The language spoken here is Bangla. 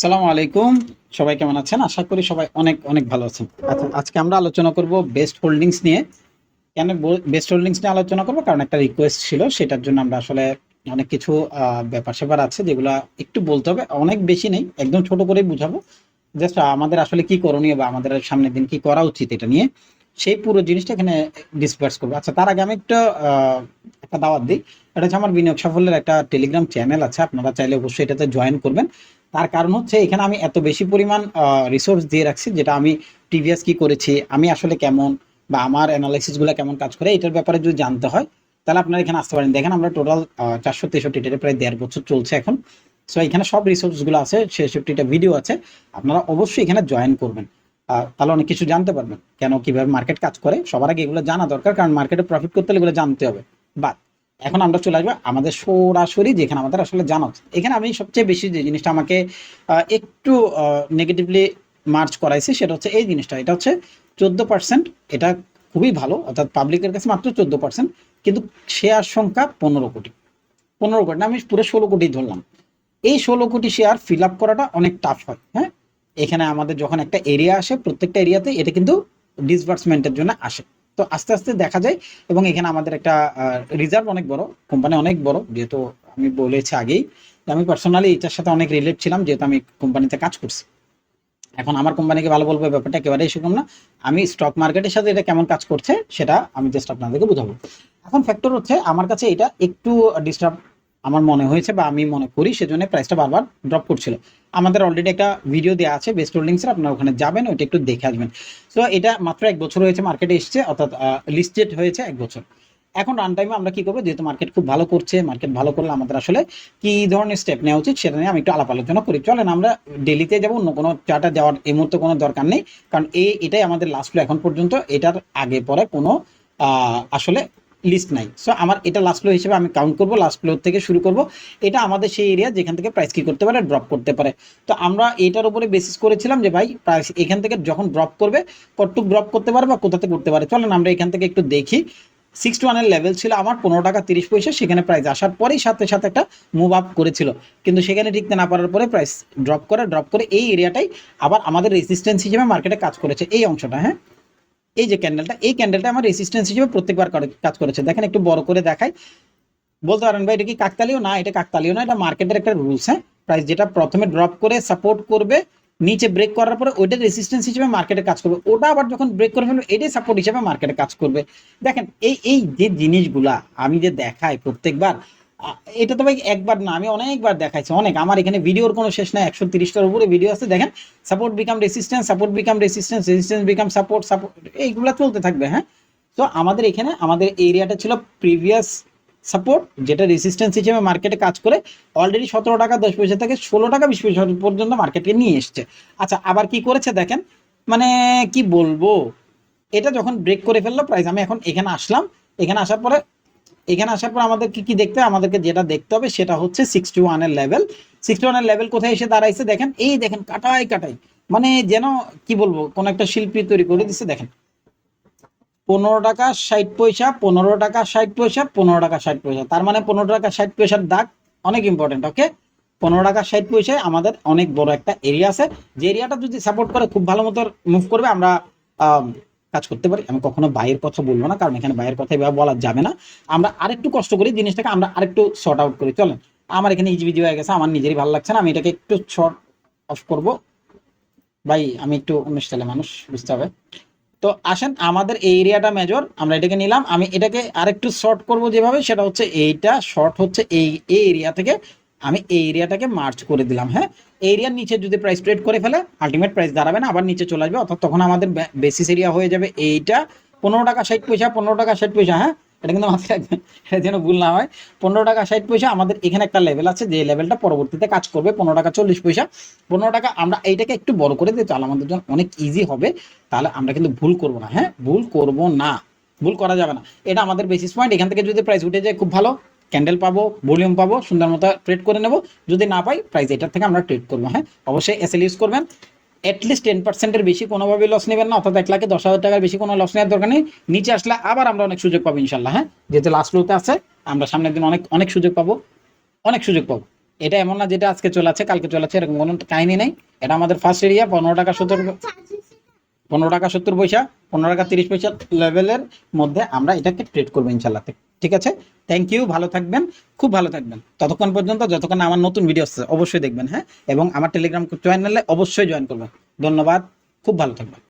সালাম আলাইকুম। সবাই কেমন আছেন? আশা করি সবাই অনেক অনেক ভালো আছেন। আচ্ছা আজকে আমরা আলোচনা করব বেস্ট হোল্ডিংস নিয়ে। কেন বেস্ট হোল্ডিংস নিয়ে আলোচনা করব? কারণ একটা রিকোয়েস্ট ছিল, সেটার জন্য আমরা আসলে অনেক কিছু ব্যাপার স্যাপার আছে যেগুলো একটু বলতে হবে। অনেক বেশি নেই, একদম ছোট করেই বুঝাবো। জাস্ট আমাদের আসলে কি করণীয় বা আমাদের সামনের দিন কি করা উচিত এটা নিয়ে, সেই পুরো জিনিসটা এখানে ডিসপার্স করব। আচ্ছা তার আগে আমি একটা একটা দাওয়াত দিই। এটা হচ্ছে আমার বিনিয়োগ সাফল্যের একটা টেলিগ্রাম চ্যানেল আছে, আপনারা চাইলে অবশ্যই এটাতে জয়েন করবেন। তার কারণ হচ্ছে এখানে আমি এত বেশি পরিমাণ রিসোর্স দিয়ে রাখছি যেটা আমি প্রিভিয়াস কি করেছি, আমি আসলে কেমন বা আমার অ্যানালাইসিসগুলো কেমন কাজ করে, এটার ব্যাপারে যদি জানতে হয়, তাহলে আপনারা এখানে আসতে পারেন। দেখেন আমরা টোটাল চারশো তেষট্টিটা প্রায় দেড় বছর চলছে এখন। সো এখানে সব রিসোর্সগুলো আছে, ছেষট্টিটা ভিডিও আছে, আপনারা অবশ্যই এখানে জয়েন করবেন। তাহলে অনেক কিছু জানতে পারবেন, কেন, কীভাবে মার্কেট কাজ করে, সবার আগে এগুলো জানা দরকার, কারণ মার্কেটে প্রফিট করতে হলে এগুলো জানতে হবে। বাট এখন আমরা চলে আসব আমাদের সরাসরি যেখানে আমাদের আসলে জানা উচিত। এখানে আমি সবচেয়ে বেশি যে জিনিসটা আমাকে একটু নেগেটিভলি মার্চ করাইছে সেটা হচ্ছে এই জিনিসটা। এটা হচ্ছে চোদ্দ পার্সেন্ট এটা খুবই ভালো, অর্থাৎ পাবলিকের কাছে মাত্র চোদ্দ পার্সেন্ট কিন্তু শেয়ার সংখ্যা পনেরো কোটি। পনেরো কোটি না, আমি পুরো ষোলো কোটি ধরলাম। এই ষোলো কোটি শেয়ার ফিল আপ করাটা অনেক টাফ হয় হ্যাঁ? এখানে আমাদের যখন একটা এরিয়া আসে, প্রত্যেকটা এরিয়াতে এটা কিন্তু ডিসবার্সমেন্টের জন্য আসে। তো আস্তে আস্তে দেখা যায় এবং এখানে আমাদের একটা রিজার্ভ অনেক বড় কোম্পানি অনেক বড়, যেহেতু আমি বলেছি আগেই আমি পার্সোনালি এটার সাথে অনেক রিলেট ছিলাম, যেহেতু আমি কোম্পানিতে কাজ করছি। এখন আমার কোম্পানিকে ভালো বলব ব্যাপারটা একেবারেই সেরকম না। আমি স্টক মার্কেটের সাথে এটা কেমন কাজ করছে, সেটা আমি জাস্ট আপনাদেরকে বোঝাবো। এখন ফ্যাক্টর হচ্ছে, আমার কাছে এটা একটু ডিস্টার্ব আমার মনে হয়েছে বা আমি মনে করি, সেজন্য প্রাইসটা বারবার ড্রপ করছিল। আমাদের অলরেডি একটা ভিডিও দেওয়া আছে বেস্ট হোল্ডিংসের আপনারা ওখানে যাবেন, ওইটা একটু দেখে আসবেন। সো এটা মাত্র এক বছর হয়েছে মার্কেটে এসছে, অর্থাৎ লিস্টেড হয়েছে এক বছর। এখন রান টাইমে আমরা কি করব, যেহেতু মার্কেট খুব ভালো করছে মার্কেট ভালো করলে আমাদের আসলে কি ধরনের স্টেপ নেওয়া উচিত, সেটা নিয়ে আমি একটু আলাপ আলোচনা করি। চলেন, আমরা ডেলিতে যাব, অন্য কোনো চাটা যাওয়ার, এই মুহূর্তে কোনো দরকার নেই। কারণ এই এটাই আমাদের লাস্ট এখন পর্যন্ত, এটার আগে পরে কোনো আসলে লিস্ট নাই। সো আমার এটা লাস্ট ফ্লো হিসেবে আমি কাউন্ট করব লাস্ট ফ্লোর থেকে শুরু করব। এটা আমাদের সেই এরিয়া যেখান থেকে প্রাইস কি করতে পারে ড্রপ করতে পারে। তো আমরা এটার উপরে বেসিস করেছিলাম যে, ভাই প্রাইস এখান থেকে যখন ড্রপ করবে, কতটুক ড্রপ করতে পারে বা কোথা থেকে করতে পারে। চলেন আমরা এখান থেকে একটু দেখি। সিক্স টু ওয়ানের লেভেল ছিল আমার, পনেরো টাকা তিরিশ পয়সা। সেখানে প্রাইস আসার পরেই সাথে সাথে একটা মুভ আপ করেছিল। কিন্তু সেখানে টিকতে না পারার পরে প্রাইস ড্রপ করে ড্রপ করে এই এরিয়াটাই আবার আমাদের রেসিস্ট্যান্স হিসেবে মার্কেটে কাজ করেছে। এই অংশটা হ্যাঁ? এই যে ক্যান্ডেলটা এই ক্যান্ডেলটা আমার রেসিস্ট্যান্স হিসেবে প্রত্যেকবার কাজ করেছে। দেখেন একটু বড় করে দেখাই। বলতে পারেন ভাই, এটা কি কাকতালিও না, এটা কাকতালিও না, এটা মার্কেটের একটা রুলস হ্যাঁ? প্রাইস যেটা প্রথমে ড্রপ করে সাপোর্ট করবে, নিচে ব্রেক করার পরে ওইটা রেসিস্ট্যান্স হিসেবে মার্কেটে কাজ করবে। ওটা আবার যখন ব্রেক করে ফেলবে, এটাই সাপোর্ট হিসেবে মার্কেটে কাজ করবে। দেখেন, এই এই যে জিনিসগুলা আমি যে দেখাই প্রত্যেকবার এটা তো ভাই একবার না, আমি অনেকবার দেখাইছি, অনেক। আমার এখানে ভিডিওর কোনো শেষ নাই, একশো তিরিশটার উপরে ভিডিও আছে। দেখেন support become resistance support become resistance resistance become support support এইগুলো চলতে থাকবে হ্যাঁ? তো আমাদের এখানে, আমাদের এরিয়াটা ছিল প্রিভিয়াস সাপোর্ট যেটা রেসিস্ট্যান্স হিসেবে মার্কেটে কাজ করে অলরেডি সতেরো টাকা, দশ পয়সা থেকে ষোলো টাকা, বিশ পয়সা পর্যন্ত মার্কেটকে নিয়ে এসছে। আচ্ছা আবার কি করেছে দেখেন? মানে কি বলব? এটা যখন ব্রেক করে ফেলল প্রাইস আমি এখন এখানে আসলাম। এখানে আসার পরে এখানে আসার পর আমাদের কি দেখতে হবে আমাদেরকে যেটা দেখতে হবে সেটা হচ্ছে সিক্সটি ওয়ানের লেভেল সিক্সটি ওয়ানের লেভেল কোথায় এসে দাঁড়াইছে? দেখেন এই দেখেন কাটাই কাটাই মানে যেন কি বলব কোন একটা শিল্পী তৈরি করে দিচ্ছে দেখেন। পনেরো টাকা ষাট পয়সা পনেরো টাকা ষাট পয়সা পনেরো টাকা ষাট পয়সা। তার মানে পনেরো টাকা ষাট পয়সার দাগ অনেক ইম্পর্টেন্ট ওকে পনেরো টাকা ষাট পয়সায় আমাদের অনেক বড় একটা এরিয়া আছে। যে এরিয়াটা যদি সাপোর্ট করে খুব ভালো মতো মুভ করবে আমরা আম, কাজ করতে পারি। আমি কখনো বাইরের কথা বলব না, কারণ এখানে বাইরের কথা এভাবে বলা যাবে না। আমরা আরেকটু কষ্ট করি জিনিসটাকে, আমরা আরেকটু শর্ট আউট করি। চলেন, আমার এখানে ইজি ভিডিও হয়ে গেছে, আমার নিজেরই ভালো লাগছে না, আমি এটাকে একটু শর্ট অফ করব। ভাই, আমি একটু উনিশ সালে মানুষ, বুঝতে হবে। তো আসেন, আমাদের এই এরিয়াটা মেজর আমরা এটাকে নিলাম। আমি এটাকে আরেকটু শর্ট করব যেভাবে, সেটা হচ্ছে এইটা শর্ট হচ্ছে এই এই এরিয়া থেকে। আমি এই এরিয়াটাকে মার্চ করে দিলাম হ্যাঁ? এরিয়ার নিচে যদি প্রাইস ট্রেড করে ফেলে আলটিমেট প্রাইস দাঁড়াবে না, আবার নিচে চলে আসবে, অর্থাৎ তখন আমাদের বেসিস এরিয়া হয়ে যাবে এইটা। পনেরো টাকা, ষাট পয়সা, পনেরো টাকা, ষাট পয়সা হ্যাঁ? এটা কিন্তু মাথায় রাখবেন, এটা যেন ভুল না হয়। পনেরো টাকা, ষাট পয়সা, আমাদের এখানে একটা লেভেল আছে, যে লেভেলটা পরবর্তীতে কাজ করবে, পনেরো টাকা, চল্লিশ পয়সা। পনেরো টাকা আমরা এইটাকে একটু বড় করে দিই তাহলে আমাদের জন্য অনেক ইজি হবে, তাহলে আমরা কিন্তু ভুল করব না হ্যাঁ? ভুল করব না, ভুল করা যাবে না। এটা আমাদের বেসিস পয়েন্ট এখান থেকে যদি প্রাইস উঠে যায়, খুব ভালো। ক্যান্ডেল পাবো ভলিউম পাবো, সুন্দর মতো ট্রেড করে নেব। যদি না পাই প্রাইস এটার থেকে আমরা ট্রেড করব হ্যাঁ? অবশ্যই এসএল ইউজ করবেন। অ্যাটলিস্ট টেন পার্সেন্টের বেশি কোনোভাবে লস নেবেন না, অর্থাৎ এক লাখে দশ হাজার টাকার বেশি কোনো লস নেওয়ার দরকার নেই। নিচে আসলে আবার আমরা অনেক সুযোগ পাবো ইনশাল্লাহ হ্যাঁ? যেহেতু লাস্ট ফ্লোতে আছে, আমরা সামনের দিন অনেক অনেক সুযোগ পাবো, অনেক সুযোগ পাবো। এটা এমন না যেটা আজকে চলে আছে, কালকে চলে আছে, এরকম কোনো কাহিনী নেই। এটা আমাদের ফার্স্ট এরিয়া পনেরো টাকা সত্তর পনেরো টাকা সত্তর পয়সা, পনেরো টাকা তিরিশ পয়সা লেভেলের মধ্যে আমরা এটাকে ট্রেড করব ইনশাল্লাহ। ঠিক আছে? থ্যাংক ইউ ভালো থাকবেন, খুব ভালো থাকবেন। ততক্ষণ পর্যন্ত যতক্ষণ আমার নতুন ভিডিও আসছে, অবশ্যই দেখবেন হ্যাঁ? এবং আমার টেলিগ্রাম চ্যানেলে অবশ্যই জয়েন করবেন। ধন্যবাদ, খুব ভালো থাকবেন।